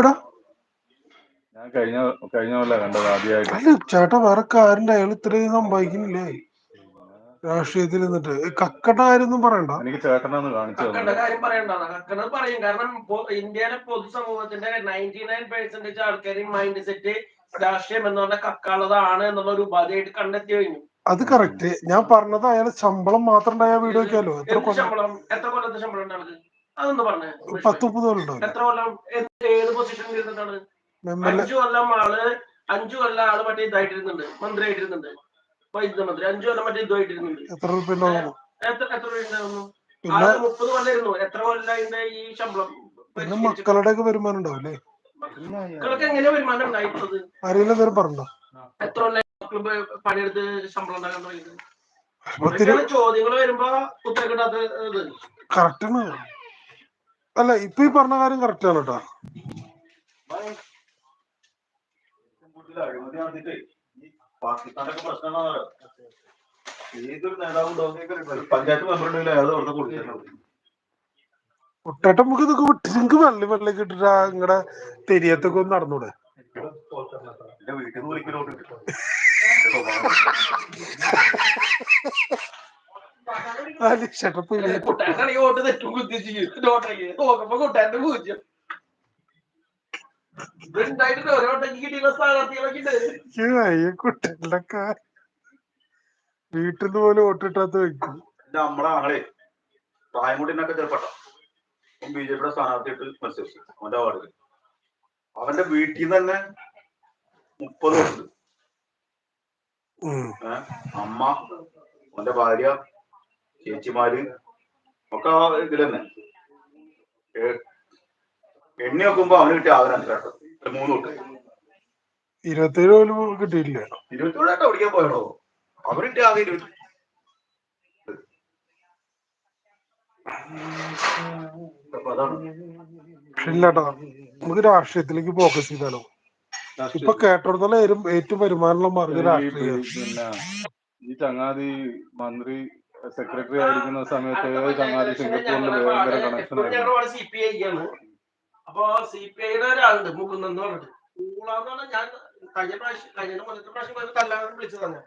ഇവിടെ ഞാൻ കഴിഞ്ഞ കഴിഞ്ഞ കൊല്ല കണ്ടത് ആദ്യമായിട്ട് അല്ല ചേട്ടാ വേറെ കാര്യണ്ട് അയാൾ ഇത്രയും സംഭവിക്കുന്നില്ലേ? രാഷ്ട്രീയത്തിൽ നിന്നിട്ട്. കക്കട്ട ആരൊന്നും പറയണ്ട. എനിക്ക് ചേട്ടനാന്ന് കാണിച്ചു കക്കയുടെ കാര്യം പറയണ്ട. കക്കട പറയും. കാരണം ഇന്ത്യയിലെ പൊതുസമൂഹത്തിന്റെ നയന്റി നയൻ പെർസെന്റേജ് ആൾക്കാരും മൈൻഡ് സെറ്റ് രാഷ്ട്രീയം എന്ന് പറഞ്ഞ കക്കാളതാണ് എന്നുള്ള ഒരു ഉപാധിയായിട്ട് കണ്ടെത്തി കഴിഞ്ഞു അത് കറക്റ്റ് ഞാൻ പറഞ്ഞത് അയാൾ ശമ്പളം മാത്രം ഉണ്ടായ വീട് വെക്കാലോ? എത്ര കൊല്ലം? ശമ്പളം? എത്ര കൊല്ലത്തെ ശമ്പളം ഉണ്ട് ആൾക്ക് അതൊന്ന് പറഞ്ഞേ. പത്ത് മുപ്പത് കൊല്ലം എത്ര കൊല്ലം? പൊസിഷനിൽ ഇരുന്നിട്ടാണ്. അഞ്ചു കൊല്ലം ആൾ അഞ്ചു കൊല്ലം ആൾ മറ്റേ ഇതായിട്ടിരുന്നുണ്ട് മന്ത്രി ആയിട്ടിരുന്നുണ്ട് വൈദ്യുത മന്ത്രി അഞ്ചു കൊല്ലം മറ്റേ ഇതായിട്ടിരുന്നുണ്ട് എത്ര രൂപ ഉണ്ടായിരുന്നു പിന്നെ ആൾ മുപ്പത് കൊല്ലം ഇരുന്നു. എത്ര കൊല്ലം ഈ ശമ്പളം പിന്നെ മക്കളുടെ ഒക്കെ വരുമാനം ഉണ്ടാവും അല്ലേ? മക്കൾക്ക് എങ്ങനെ വരുമാനം ഉണ്ടായിട്ടുള്ളത്? ആരെങ്കിലും പറഞ്ഞോ? എത്ര കൊല്ലം പണിയെടുത്ത് ശമ്പളം ഉണ്ടാക്കാൻ തുടങ്ങിയത് ചോദ്യങ്ങൾ വരുമ്പോ ഉത്തരം കിട്ടാത്ത അല്ല ഇപ്പൊ ഈ പറഞ്ഞ കാര്യം കറക്റ്റ് ആണ് കേട്ടോ. അഴിമതി നടത്തിട്ട് ഈ പാകിസ്ഥാനൊക്കെ പ്രശ്നമാണല്ലോ. ഏതൊരു നേതാവും ഉണ്ടാവും പഞ്ചായത്ത് മെമ്പർ ഉണ്ടെങ്കിൽ അയാൾ അവിടെ കൊടുത്തിട്ടുണ്ട് കുട്ടേട്ട നമുക്ക് ഇതൊക്കെ വിട്ട് നിങ്ങക്ക് വെള്ളി വെള്ളി കിട്ടിട്ട് തെരിയത്തൊക്കെ ഒന്ന് നടന്നൂടെ? എന്റെ വീട്ടിൽ നിന്ന് വീട്ടിൽ നിന്ന് പോലും ഓട്ടിട്ടാത്ത വെക്കും എന്റെ നമ്മളെ ആളെ പ്രായംകുട്ടിനൊക്കെ ചെറുപ്പട്ട ബി ജെ പിയുടെ സ്ഥാനാർത്ഥിയായിട്ട് മത്സരിച്ചു. അവന്റെ വാർഡിൽ. അവന്റെ വീട്ടിൽ നിന്ന് തന്നെ മുപ്പത് വോട്ട് ഉം. അമ്മ അവന്റെ ഭാര്യ ചേച്ചിമാര് ഒക്കെ ആ ഇതിൽ തന്നെ ഏ- എണ്ണി നോക്കുമ്പോ അവന് കിട്ടിയ ആകെ രണ്ട് കേട്ടോ മൂന്ന് തൊട്ട്. ഇരുപത്തേഴ് പോലും കിട്ടിയില്ല ഇരുപത്തിയേഴായിട്ട് ഓടിക്കാൻ പോയോ അവന് കിട്ടിയ ആകെ ഇരുപത്തി ഇല്ലാട്ടോ. നമുക്ക് രാഷ്ട്രീയത്തിലേക്ക് ഫോക്കസ് ചെയ്താലോ? ഇപ്പൊ കേട്ടോടത്തോളം ഏറ്റവും ഏറ്റവും വരുമാനമുള്ള മാർഗം രാഷ്ട്രീയം. ഈ ചങ്ങാതി മന്ത്രി സെക്രട്ടറി ആയിരിക്കുന്ന സമയത്ത് ചങ്ങാതി സിംഗപ്പൂരിൽ ഭയങ്കര കണക്ഷൻ അപ്പൊ സി പി ഐയുടെ ഒരാളുണ്ട് മുകുന്ദൻ എന്ന് പറഞ്ഞിട്ട്. കൂളാന്നാണ് ഞാൻ കഴിഞ്ഞ പ്രാവശ്യം കഴിഞ്ഞ മുന്നത്തെ പ്രാവശ്യം പോയത് വിളിച്ചു വിളിച്ചതാണ്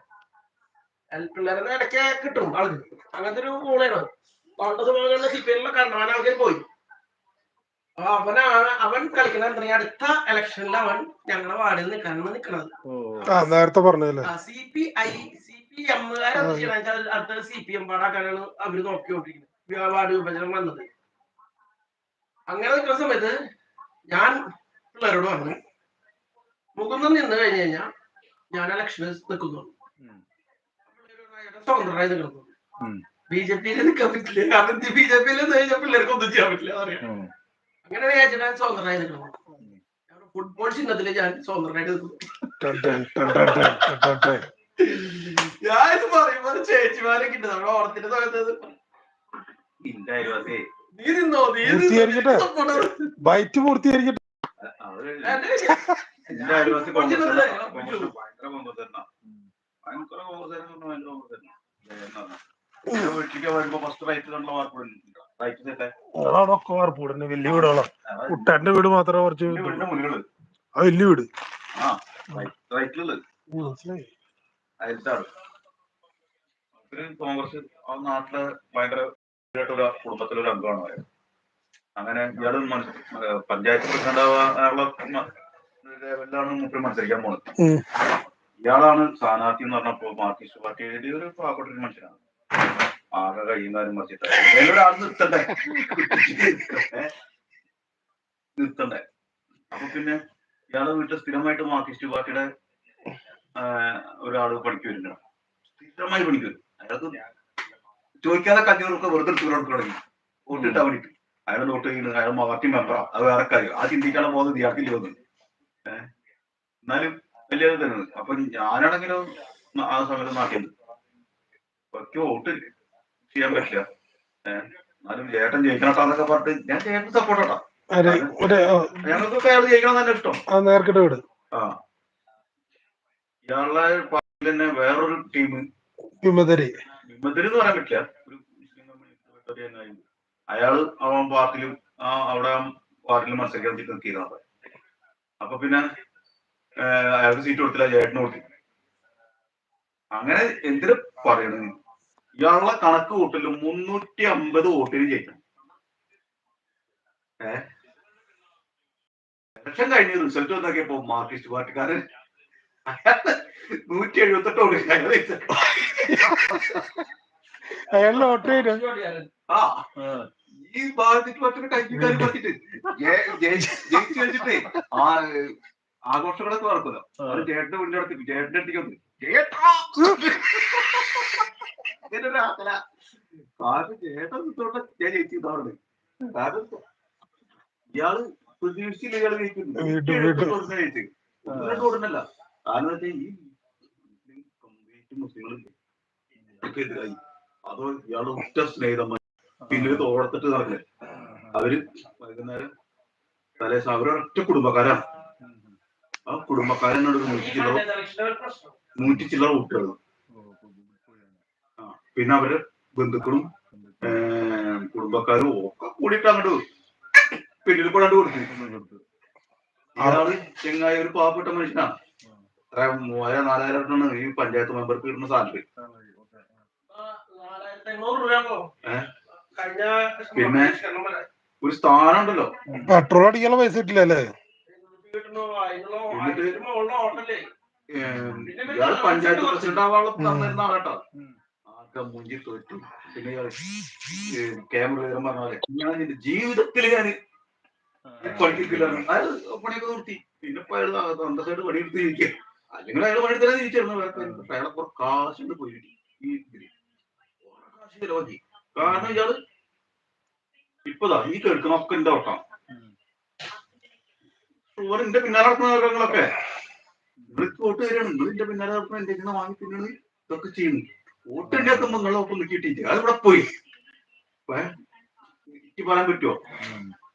പിള്ളേരെ ഇടയ്ക്ക് കിട്ടും ആൾക്ക്. അങ്ങനത്തെ ഒരു ഊളയാണ്. പണ്ട് സമയങ്ങളിൽ സി പി ഐയിലുള്ള കണ്ടവൻ ആൾക്കാർ പോയി. അപ്പൊ അവനാണ് അവൻ കളിക്കുന്ന എന്താ പറയാ അടുത്ത ഇലക്ഷനിൽ അവൻ ഞങ്ങളുടെ വാർഡിൽ നിൽക്കാനാണ് ആ നേരത്തെ പറഞ്ഞല്ലേ C P I C P എമ്മുകാരെന്ത് ചെയ്യണമെന്ന് വെച്ചാൽ അടുത്ത സി പി എം പാടാക്കാനാണ് അവർ നോക്കിക്കൊണ്ടിരിക്കുന്നത്. വാർഡ് വിഭജനം വന്നത്. അങ്ങനെ നിൽക്കുന്ന സമയത്ത് ഞാൻ പിള്ളേരോട് പറഞ്ഞു മുകുന്ദം നിന്ന് കഴിഞ്ഞു കഴിഞ്ഞാൽ ഞാൻ ഇലക്ഷന് നിൽക്കുന്നു. സ്വതന്ത്രമായി നിൽക്കുന്നു. ബി ജെ പിയിൽ നിൽക്കാൻ പറ്റില്ല കാരണം ബി ജെ പിയിൽ നിന്ന് കഴിഞ്ഞാൽ പിള്ളേർക്ക് ഒന്നും ചെയ്യാൻ പറ്റില്ല അറിയാം. അങ്ങനെ ഞാൻ സ്വതന്ത്രമായി നിൽക്കണം ഫുട്ബോൾ ചിഹ്നത്തിൽ ഞാൻ സ്വതന്ത്രമായിട്ട് നിൽക്കുന്നു. ഞാൻ ഇത് പറയുമ്പോ ചേച്ചിമാരൊക്കെ ഉണ്ട് നമ്മുടെ ഓണത്തിന്റെ സമയത്ത് ഇല്ല പൂർത്തീകരിക്കട്ടെ? ബൈറ്റ് പൂർത്തീകരിക്കട്ടെ വാർപ്പൂടന്നെ വലിയ വീടുകളാ. കുട്ടന്റെ വീട് മാത്രമേ കുറച്ച് ആ വലിയ വീട്. മനസ്സിലായി. കോൺഗ്രസ് ആ നാട്ടിലെ ഭയങ്കര ഒരു കുടുംബത്തിലെ ഒരു അംഗമാണ് അങ്ങനെ ഇയാൾ പഞ്ചായത്ത് പ്രസിഡന്റ് ആവാനുള്ള മുപ്പിൽ ലെവലിലാണ് മൂപ്പര് മത്സരിക്കാൻ പോണത്. ഇയാളാണ് സ്ഥാനാർത്ഥി എന്ന് പറഞ്ഞപ്പോ മാർക്സിസ്റ്റ് എഴുതിയ ഒരു പാവപ്പെട്ട ഒരു മനുഷ്യനാണ്. ആകെ കഴിയുന്നവരും മറിച്ചിട്ട്. ഒരാൾ നിർത്തണ്ടേ? നിർത്തണ്ടേ? അപ്പൊ പിന്നെ ഇയാളെ വീട്ടിൽ സ്ഥിരമായിട്ട് മാർക്സിസ്റ്റ് പാർട്ടിയുടെ ഒരാൾ പണിക്ക് വരുന്നുണ്ട് സ്ഥിരമായി പണിക്ക് വരും അയാൾക്ക് ചോദിക്കാതെ കഞ്ഞൂർക്ക് വെറുതെ എടുത്ത് കൊടുക്കാൻ തുടങ്ങി വോട്ടിട്ട് വേണ്ടിട്ട് അയാൾ നോട്ട് ചെയ്യുന്നത് അയാൾ പാർട്ടി മെമ്പറാ അത് വേറെ കാര്യം. ആ ചിന്തിക്കാനുള്ള പോകുന്നത് ഇയാൾക്കില്ല വന്നത് ഏഹ് എന്നാലും വലിയ തന്നെ തരുന്നത് അപ്പൊ ഞാനാണെങ്കിലും ആ സമയത്ത് നാട്ടിൽ ഒറ്റ വോട്ട് ചെയ്യാൻ പറ്റില്ല. ഏഹ് എന്നാലും ചേട്ടൻ ജയിക്കണട്ടാന്നൊക്കെ പറഞ്ഞിട്ട് ഞാൻ ചേട്ടൻ സപ്പോർട്ടാ ഞങ്ങൾക്കൊക്കെ അയാൾ ജയിക്കണം തന്നെ ഇഷ്ടം. ആ നേർക്കിട്ട വീട്. ആ. ഇയാളുടെ പാർട്ടിയിൽ തന്നെ വേറൊരു ടീം. വിമതരി. വിമതരി എന്ന് പറയാൻ പറ്റില്ല. പാർട്ടി തന്നെ അവൻ പാർട്ടിയിൽ ആ അവിടെ പാർട്ടിയിൽ മത്സരിക്കാൻ ക്ലിക്ക് നിർത്തിയതാണ് അപ്പൊ പിന്നെ അയാൾക്ക് സീറ്റ് കൊടുത്തില്ല ചേട്ടന് കൊടുത്തി. അങ്ങനെ എന്തിനു പറയണത്? ഇയാളുടെ കണക്ക് കൂട്ടൽ മുന്നൂറ്റി അമ്പത് വോട്ടിന് ജയിക്കണം. ഏഹ് ഇലക്ഷൻ കഴിഞ്ഞ് റിസൾട്ട് വന്നൊക്കെയപ്പോ മാർക്സിസ്റ്റ് പാർട്ടിക്കാരൻ നൂറ്റി എഴുപത്തെട്ട് വോട്ട് അയാൾ ജയിച്ചത്. ആ ഈ ഭാഗത്തേക്ക് മറ്റൊരു കൈക്കും കാര്യം പറ്റിട്ട് ജയിച്ചു ആ ആഘോഷങ്ങളൊക്കെ നടക്കുമല്ലോ അത് ചേട്ടന്റെ വീടിന്റെ നടത്തി ചേട്ടന്റെ അടുത്തേക്ക് വന്നു ചേട്ടാ ഇങ്ങനെ ഒരു ആക്കല കാരണം ചേട്ടൻ ഞാൻ കാരണം ഇയാൾ പ്രതീക്ഷിച്ചില്ല ഇയാൾ ജയിക്കുന്നു വീണ്ടും, വീണ്ടും. ജയിച്ചു ഓടുന്നല്ല കാരണം വെച്ചാൽ ഈ കംപ്ലീറ്റ് അതോ ഇയാൾ ഉറ്റ സ്നേഹിതന്മാർ പിന്നിൽ തോടത്തിട്ട് നടക്കുന്നത് അവർ വൈകുന്നേരം തലേദിവസം അവരൊറ്റ കുടുംബക്കാരാണ്. ആ കുടുംബക്കാരനോട് നൂറ്റി ചില്ലറ നൂറ്റി ചില്ലറ കുട്ടികളും പിന്നെ അവർ ബന്ധുക്കളും കുടുംബക്കാരും ഒക്കെ കൂടിയിട്ട് അങ്ങോട്ട് പിന്നിൽ കൊണ്ടാണ്ട് കൊടുത്തു ഇയാൾ ചെങ്ങായി ഒരു പാവപ്പെട്ട മനുഷ്യനാണ് മൂവായിരം നാലായിരം ഉണ്ടെന്ന് ഈ പഞ്ചായത്ത് മെമ്പർക്ക് കിട്ടുന്ന സാലറി. നാലായിരത്തി പിന്നെ? ഒരു സ്ഥാനം ഉണ്ടല്ലോ. പെട്രോൾ അടിക്കാനുള്ള പൈസ കിട്ടില്ല അല്ലേ? കിട്ടുന്നു അതിനുള്ള എന്നിട്ട്? ആയിരത്തിന് മുകളിൽ ഓട്ടല്ലേ ഏർ, ഇയാൾ പഞ്ചായത്ത് പ്രസിഡന്റ് ആവാനുള്ള തന്നിരുന്ന ആളാട്ടോ മുഞ്ചി തോറ്റു. പിന്നെ ക്യാമറ ഞാൻ എന്റെ ജീവിതത്തിൽ ഞാൻ പണിക്കില്ല അയാൾ പണിയൊക്കെ നിർത്തി. പിന്നെ ഇപ്പൊ അയാൾ അന്തസ്സായിട്ട് പണിയെടുത്ത് ജീവിക്കുക അല്ലെങ്കിൽ അയാൾ പണിയെടുത്താലേ തിരിച്ചിരുന്നു അയാളെ കുറെ കാശുണ്ട് പോയി ഈ ഇതിൽ. കാശ് ചെലവാക്കി. കാരണം ഇയാൾ ഇപ്പതാ ഈ കേൾക്കുന്നൊക്കെ എന്റെ ഓട്ടം ഓരോ എന്റെ പിന്നാലെ നടക്കുന്ന കാര്യങ്ങളൊക്കെ നിങ്ങൾക്ക് വോട്ട് തരാണ്. നിങ്ങൾ എന്റെ പിന്നാലെ നടക്കുന്ന എന്റെ ഇങ്ങനെ വാങ്ങി തിന്നാണ് ഇതൊക്കെ ചെയ്യുന്നു. വോട്ട് എന്റെ ഉണ്ടാക്കുമ്പോ നിങ്ങളെ ഒപ്പം കിട്ടിയിട്ടില്ല അതിവിടെ പോയി? എനിക്ക് പറയാൻ പറ്റുമോ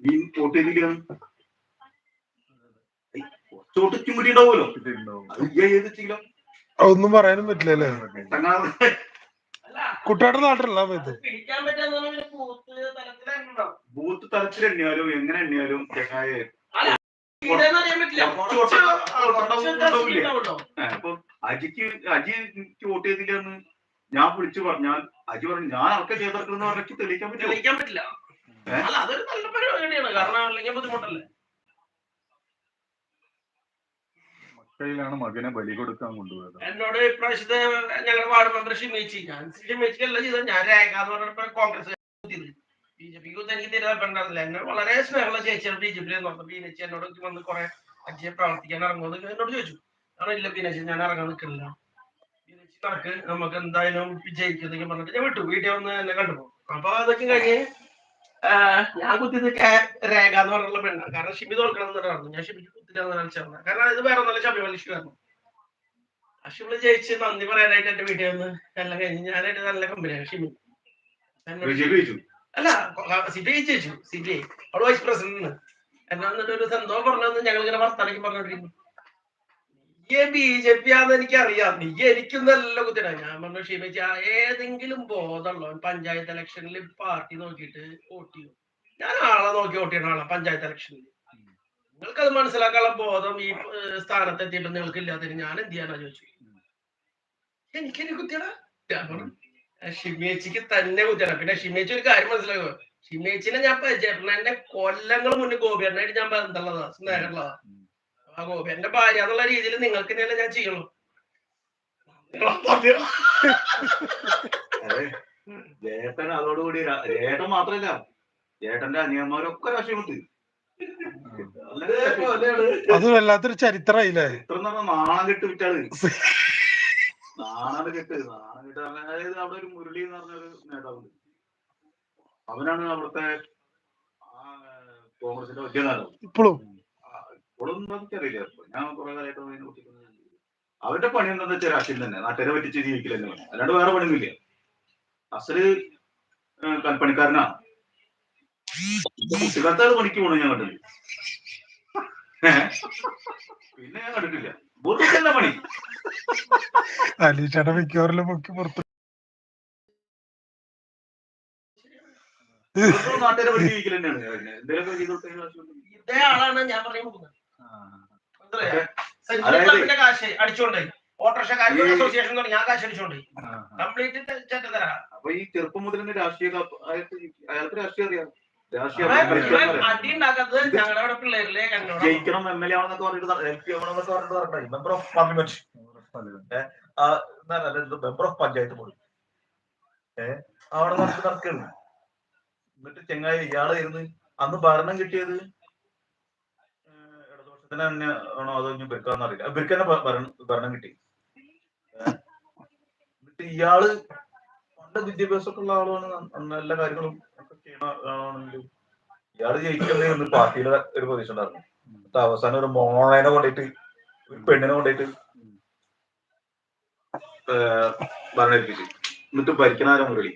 നീ വോട്ട് ചെയ്തില്ലാണ് വോട്ട് ചുമടി ഉണ്ടാവുമല്ലോ. അത് ഏത് ചെയ്തിട്ടില്ല ഒന്നും പറയാനും പറ്റില്ല കുട്ടിയുടെ നാട്ടിലുള്ള സമയത്ത് ബൂത്ത് തലത്തിൽ എണ്ണിയാലും എങ്ങനെ എണ്ണിയാലും ചങ്ങായെ. അജിക്ക് അജി എനിക്ക് വോട്ട് ചെയ്തില്ലെന്ന് ഞാൻ വിളിച്ചു പറഞ്ഞാൽ അജി പറഞ്ഞു ഞാൻ ആൾക്കാർ ചെയ്തെടുക്കുന്ന പറഞ്ഞിട്ട് തെളിയിക്കാൻ പറ്റില്ല. അല്ല അതൊരു നല്ല പരിപാടിയാണ്. കാരണം അല്ലെങ്കിൽ ബുദ്ധിമുട്ടല്ലേ? മക്കയിലാണ് മകനെ ബലി കൊടുക്കാൻ കൊണ്ടുപോയത്. എന്നോട് ഇപ്രാവശ്യത്തെ ഞങ്ങളുടെ വാർഡ് മെമ്പർ ഷിമേച്ചി ഞാൻ ഷിമേച്ചിക്കല്ല ചെയ്തത് ഞാൻ രേഖ എന്ന് പറഞ്ഞപ്പോ കോൺഗ്രസ് ബി ജെ പിക്ക് എനിക്ക് തിരുവനന്തപുരത്തില്ല എന്നെ വളരെ സ്നേഹമുള്ള ചേച്ചിയാണ് ബി ജെ പിയിൽ നോക്കുന്നത് ബീനച്ചി എന്നോട് വന്ന് കുറെ അച്ഛയെ പ്രവർത്തിക്കാൻ ഇറങ്ങുമെന്ന് എന്നോട് ചോദിച്ചു. ഞാൻ ഇല്ല ബീനച്ചി ഞാൻ ഇറങ്ങാൻ നിൽക്കില്ല ബീനച്ചി നടക്ക് നമുക്ക് എന്തായാലും വിജയിക്കുന്നൊക്കെ പറഞ്ഞിട്ട് ഞാൻ വിട്ടു. വീട്ടിൽ വന്ന് എന്നെ കണ്ടുപോകും അപ്പൊ അതൊക്കെ കഴിഞ്ഞ് ഞാൻ കുത്തിയത് കേ- രേഖ എന്ന് പറഞ്ഞുള്ള പെണ്ണാണ്. കാരണം ഷിബി തോൽക്കണം എന്ന് പറഞ്ഞു. ഞാൻ ഷിബിക്ക് കുത്തിട്ടാന്ന് കാണിച്ചത് കാരണം ഇത് വേറെ ഒന്നല്ല ശബരിമല ഇഷ്യൂ പക്ഷെ അഷിബിൾ ജയിച്ച് നന്ദി പറയാനായിട്ട് എന്റെ വീട്ടിൽ വന്ന് എല്ലാം കഴിഞ്ഞ് ഞാനായിട്ട് നല്ല കമ്പനിയാണ് ഷിബി. അല്ല സി പി ഐ ജയിച്ചു സി പി ഐ അവൾ വൈസ് പ്രസിഡന്റ് എന്നാ എന്നിട്ട് ഒരു സന്തോഷം പറഞ്ഞു ഞങ്ങൾ ഇങ്ങനെ വർത്താനേക്ക് പറഞ്ഞോണ്ടിരിക്കുന്നു. നീ ബി ജെ പി ആണെന്ന് എനിക്കറിയാം. നീ എനിക്കുന്നല്ല കുത്തിട ഞാൻ പറഞ്ഞു ക്ഷീമിച്ച ഏതെങ്കിലും ബോധമുള്ളവൻ പഞ്ചായത്ത് ഇലക്ഷനിൽ പാർട്ടി നോക്കിയിട്ട് വോട്ട് ചെയ്യും. ഞാൻ ആളെ നോക്കി വോട്ട് ചെയ്യണ ആളാ പഞ്ചായത്ത് ഇലക്ഷനിൽ. നിങ്ങൾക്ക് അത് മനസ്സിലാക്കാനുള്ള ബോധം ഈ സ്ഥാനത്ത് എത്തിയിട്ട് നിങ്ങൾക്ക് ഇല്ലാത്തതിന് ഞാൻ എന്ത് ചെയ്യാനാ ചോദിച്ചു? എനിക്ക് എന്നെ കുത്തിയടാ ഷിമേച്ചിക്ക് തന്നെ കുത്തിയടാ. പിന്നെ ഷിമേച്ചി ഒരു കാര്യം മനസ്സിലാക്കുക. ഷിമേച്ചിനെ ഞാൻ പരിചയപ്പെടുന്ന എന്റെ കൊല്ലങ്ങൾ മുന്നേ ഗോപിയറിനായിട്ട് ഞാൻ ബന്ധമുള്ളതാ സ്നേഹമുള്ളതാ. ഗോപി എന്റെ ഭാര്യ എന്നുള്ള രീതിയിൽ നിങ്ങൾക്ക് തന്നെയല്ലേ ഞാൻ ചെയ്യണം ജേട്ടൻ അതോടുകൂടി ജേട്ടൻ മാത്രല്ല ജേട്ടന്റെ അനിയന്മാരൊക്കെ രാഷ്ട്രീയമുണ്ട് അത് വല്ലാത്തൊരു ചരിത്രമായില്ലേ? നാണം കെട്ട് വിറ്റാൾ. നാണം കെട്ട് നാണം കെട്ട്. അതായത് അവിടെ ഒരു മുരളി എന്ന് പറഞ്ഞൊരു നേതാവുണ്ട്. അവനാണ് അവിടുത്തെ ആ, കോൺഗ്രസിന്റെ വലിയ നേതാവ്. ഇപ്പോഴും ഇപ്പോഴൊന്നും എനിക്കറിയില്ല ചിലപ്പോ ഞാൻ കുറെ കാലമായിട്ട് അതിനെ കുറിച്ച് അവരുടെ പണി എന്താന്ന് വെച്ചാൽ രാഷ്ട്രീയം തന്നെ. നാട്ടുകാരെ പറ്റിച്ച് ജീവിക്കൽ തന്നെ പണി അല്ലാണ്ട് വേറെ പണിയൊന്നുമില്ല. അസൽ കൽപ്പണിക്കാരനാണ് കൽപ്പണിക്കാരനാ കുട്ടിക്കാലത്താണ് പണിക്ക് പോണു ഞാൻ കണ്ടില്ല പിന്നെ ഞാൻ കണ്ടിട്ടില്ല. വെറുതെ പണി. അലീഷയുടെ മിക്കവാറിലും മുക്കി പുറത്ത് വെറുതെ നാട്ടുകാരെ പറ്റി ജീവിക്കൽ തന്നെയാണ്. എന്തെങ്കിലും ചെയ്തോട്ടെ ഇതേ ആളാണ് ഞാൻ പറയുന്നത്. മനസ്സിലായോ? കാശ് അടിച്ചോണ്ടേ. അസോസിയേഷൻ കാശ് അടിച്ചോണ്ടേ. കംപ്ലീറ്റ് അപ്പൊ ഈ ചെറുപ്പം മുതൽ തന്നെ രാഷ്ട്രീയ അയാൾക്ക് രാഷ്ട്രീയം അറിയാം. ജയിക്കണം എം എൽ എ ആണെന്നൊക്കെ പറഞ്ഞിട്ട് എൽ പി ആണെന്നൊക്കെ പറഞ്ഞിട്ട് member of parliament member of panchayat board ഏഹ് അവിടെ നടക്ക് നടക്കുന്നു എന്നിട്ട് ചെങ്ങായി ഇയാൾ ഇരുന്ന് അന്ന് ഭരണം കിട്ടിയത്? തന്നെ ആണോ അതോ ഇനി അറിയില്ല. ഭരണം കിട്ടി. എന്നിട്ട് ഇയാൾ പണ്ട് വിദ്യാഭ്യാസമൊക്കെ ഉള്ള ആളാണ് എല്ലാ കാര്യങ്ങളും ഒക്കെ ചെയ്യണ ആളാണെങ്കിലും ഇയാൾ ജയിക്കുന്ന പാർട്ടിയിലെ ഒരു പൊസിഷൻ ഉണ്ടായിരുന്നു. എന്നിട്ട് അവസാനം ഒരു മോണേനെ കൊണ്ടിട്ട് ഒരു പെണ്ണിനെ കൊണ്ടിട്ട് ഭരണേൽപ്പിച്ചു എന്നിട്ട് ഭരിക്കണ മുരളി?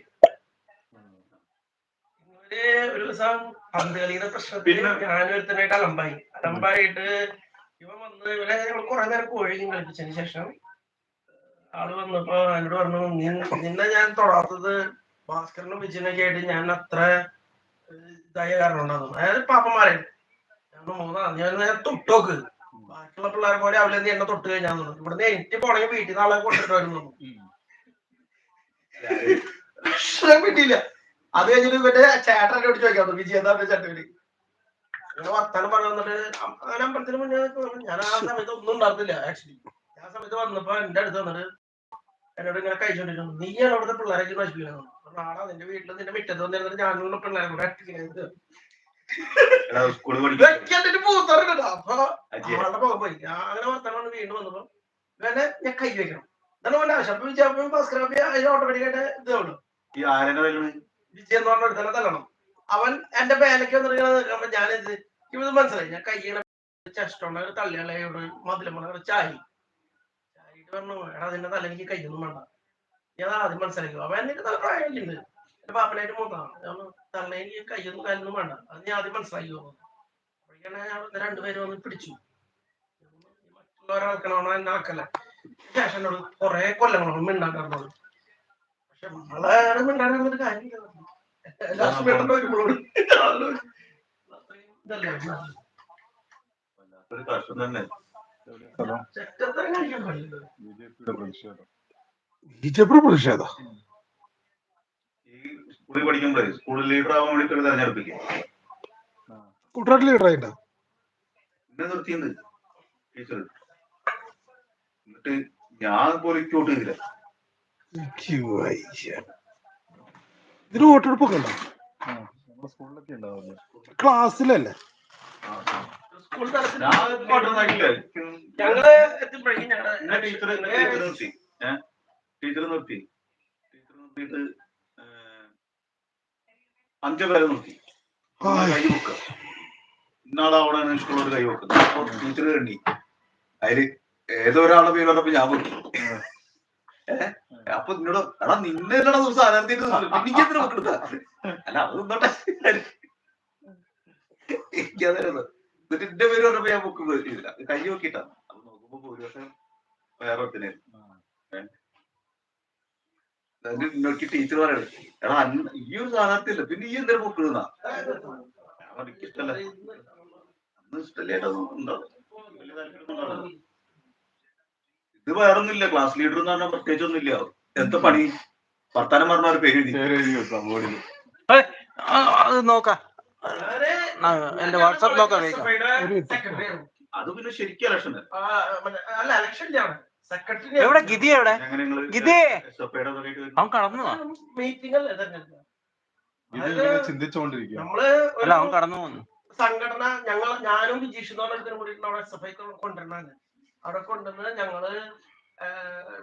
ഇവർ ഒരു ദിവസം പന്ത് കളിയുടെ പ്രശ്നത്തിൽ പിന്നെ- ഞാനൊരുത്തനായിട്ട് അലമ്പായി. അലമ്പായിട്ട് ഇവൻ വന്ന് ഇവരെ ഞങ്ങൾ കുറെ നേരം കോഴി കളിപ്പിച്ചതിന് ശേഷം. ആൾ വന്നപ്പോ എന്നോട് പറഞ്ഞു "നിൻ- നിന്നെ ഞാൻ തൊടാത്തത് ഭാസ്കരനും വിജയനൊക്കെ ആയിട്ട് ഞാൻ അത്ര ഇതായ കാരണം ഉണ്ടാകും അതായത് പാപ്പന്മാരെ മൂന്നാ ഞാൻ തൊട്ടോക്ക് ബാക്കിയുള്ള പിള്ളേരെ പോലെ അവരെ എന്നെ തൊട്ട് കഴിഞ്ഞാൽ ഇവിടുന്ന് എനിക്ക് പോണെങ്കിൽ വീട്ടിൽ നിന്ന് ആളെ കൊണ്ടിട്ട് വരുന്നു കിട്ടിയില്ല അത് കഴിഞ്ഞിട്ട് ഇവന്റെ ചേട്ടനെ വിളിച്ച് ചോദിക്കാം വിജയതാന്റെ ചേട്ടന്? ഇങ്ങനെ വർത്താനം പറഞ്ഞു വന്നിട്ട് അങ്ങനെ അമ്പലത്തിന് മുന്നേ ഞാൻ ആ സമയത്ത് ഒന്നും ഉണ്ടായിരുന്നില്ല ആക്ച്വലി ആ സമയത്ത് വന്നപ്പോ എന്റെ അടുത്ത് വന്നിട്ട് എന്നോട് ഇങ്ങനെ കഴിച്ചോണ്ടിരുന്നു നീയാണ് അവിടുത്തെ പിള്ളേരെ നശിപ്പിക്കണം നാളെ നിന്റെ വീട്ടിൽ നിന്റെ മുറ്റത്ത് വന്നിരുന്നിട്ട് ഞാനുള്ള പിള്ളേരെ കൂടെ അട്ടിക്കുന്നത് പൂത്തറിഞ്ഞിട്ട് അപ്പൊ ആളുടെ മുഖം പോയി. ഞാൻ അങ്ങനെ വർത്താനം പറഞ്ഞ് വീണ്ടും വന്നപ്പോ ഇവനെ ഞാൻ കൈ വെക്കണം. അവന്റെ ആവശ്യം. അപ്പൊ ഓട്ടോമാറ്റിക്കായിട്ട് ഇതേ എന്ന് പറഞ്ഞ തല്ലണം. അവൻ എന്റെ പേനയ്ക്ക് വന്നിട്ട് നിൽക്കുമ്പോ ഞാൻ എന്ത് ഇവത് മനസ്സിലായി. ഞാൻ കയ്യിലെ ചെസ്റ്റോണ്ട് ഒരു തള്ളിയാളോട് മതിലമ്മ ചായി ചാരിട്ട് പറഞ്ഞു എടാ നിന്റെ തല എനിക്ക് കയ്യൊന്നും വേണ്ട. ഞാൻ ആദ്യം മനസ്സിലാക്കി. അവൻ എനിക്ക് നല്ല പ്രായമുണ്ട് എന്റെ പാപ്പനായിട്ട് മൂന്നാണ് തള്ള എനിക്ക് കയ്യൊന്നും കാലൊന്നും വേണ്ട. അത് ഞാൻ ആദ്യം മനസ്സിലാക്കി അപ്പോഴേക്കാണ് ഞാൻ രണ്ടുപേരും വന്ന് പിടിച്ചു. മറ്റുള്ളവരെ ആക്കണോ എന്നെ ആക്കല. ശേഷം കൊറേ കൊല്ലങ്ങളാണ് മിണ്ടാൻ കാരണം പക്ഷെ നമ്മളെ മിണ്ടാൻ കാര്യമില്ല. ഒരു കഷ്ടം തന്നെ. ബി ജെ പിയുടെ പ്രതിഷേധം. സ്കൂളിൽ പഠിക്കുമ്പോഴേ സ്കൂളിൽ ലീഡർ ആവാൻ വേണ്ടി ഒരു കൂട്ടുകാരിൽ ലീഡർ ആയിട്ടാ? എന്നെ നിർത്തിയത് ടീച്ചർ എന്നിട്ട് ഞാൻ പോലും ക്യൂട്ട് ചെയ്തില്ല ഇതിന് വോട്ടെടുപ്പൊക്കെ ഉണ്ടോ? ക്ലാസ്സിലല്ലേ? ഞങ്ങൾ ടീച്ചർ നിർത്തി ടീച്ചർ നിർത്തിയിട്ട് അഞ്ചു പേരെ നിർത്തി കൈ വെക്കുക ഇന്നാളെ അവിടെ ഇഷ്ടമുള്ള ഒരു കൈ വെക്കുന്നത് അപ്പൊ ടീച്ചർ കണ്ടി അതിൽ ഏതോ ഒരാളെ ഞാൻ വെക്കും. ഏഹ്? അപ്പൊ നിന്നോട് എടാ നിന്നെ ദിവസം സ്ഥാനാർത്ഥിയുടെ എനിക്കെന്തിനാ വെക്കണത് അല്ല അത് നിന്നോട്ടെ. എനിക്കതായിരുന്നു എന്നിട്ട് എന്റെ പേര് പറഞ്ഞപ്പോ ഞാൻ ബുക്ക് കൈ നോക്കിട്ടാ അപ്പൊ നോക്കുമ്പോ ഭൂരിപക്ഷം വേറെ ഒത്തിനായിരുന്നു ടീച്ചർ പറയണേ. എടാ ഈ ഒരു സ്ഥാനാർത്ഥി അല്ല. പിന്നെ ഈ വെക്കുന്നതാ എനിക്കിഷ്ടല്ല അന്ന് ഇഷ്ടമല്ലായിട്ടൊന്നും ഉണ്ടാവും ഉണ്ടാവില്ല. ഇത് വേറൊന്നുമില്ല. ക്ലാസ് ലീഡർ എന്ന് പറഞ്ഞാൽ പ്രത്യേകിച്ച് ഒന്നുമില്ല എന്താ പണി? വർത്താനം പറഞ്ഞ ഒരു പേര് ബോർഡിൽ അത് നോക്കാം. എന്റെ വാട്സാപ്പ് നോക്കാം അത് പിന്നെ ശരിക്കും ഇലക്ഷൻ. അല്ല ഇലക്ഷൻ സെക്രട്ടറി എവിടെ? ഗിതി എവിടെ? ഗിതേ! അവൻ കടന്നു മീറ്റിംഗ് അല്ലേ അവൻ കടന്നു വന്നു സംഘടന ഞങ്ങൾ ഞാനും വിജീഷ് എന്ന് പറഞ്ഞ കൂടി അവിടെ സഭയ്ക്ക് കൊണ്ടുവരണാണ് അവിടെ കൊണ്ടുവന്ന് ഞങ്ങൾ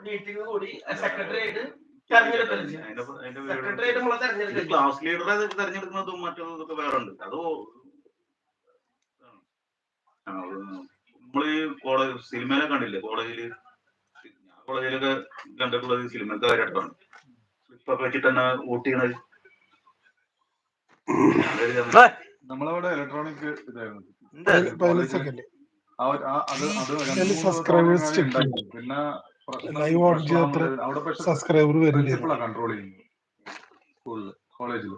മീറ്റിംഗ് കൂടി സെക്രട്ടറി ആയിട്ട് സെക്രട്ടറി ആയിട്ട് നമ്മളെ ക്ലാസ് ലീഡറെ തെരഞ്ഞെടുക്കുന്നതും മറ്റൊക്കെ വേറെ ഉണ്ട് അത് നമ്മൾ കോളേജ് സിനിമയിലെ കണ്ടില്ലേ? കോളേജിൽ ഞാൻ കോളേജിലൊക്കെ കണ്ടിട്ടുള്ളത് സിനിമത്തെ കാര്യമായിട്ടാണ് സ്ലിപ്പൊക്കെ വെച്ചിട്ട് തന്നെ വോട്ട് ചെയ്യണത് നമ്മളവിടെ ഇലക്ട്രോണിക് ഇതായിരുന്നു. രണ്ട് ഉണ്ടാക്കി. പിന്നെ ലൈവ് സബ്സ്ക്രൈബർ കൺട്രോൾ ചെയ്യുന്നത്. സ്കൂളിൽ കോളേജിൽ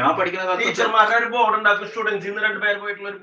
ഞാൻ പഠിക്കുന്ന ടീച്ചർമാരുടെ ഒരു ബോർഡ് ഉണ്ടാക്കും. സ്റ്റുഡൻസിൽ നിന്ന് രണ്ടുപേർ പോയിട്ടുള്ള ഒരു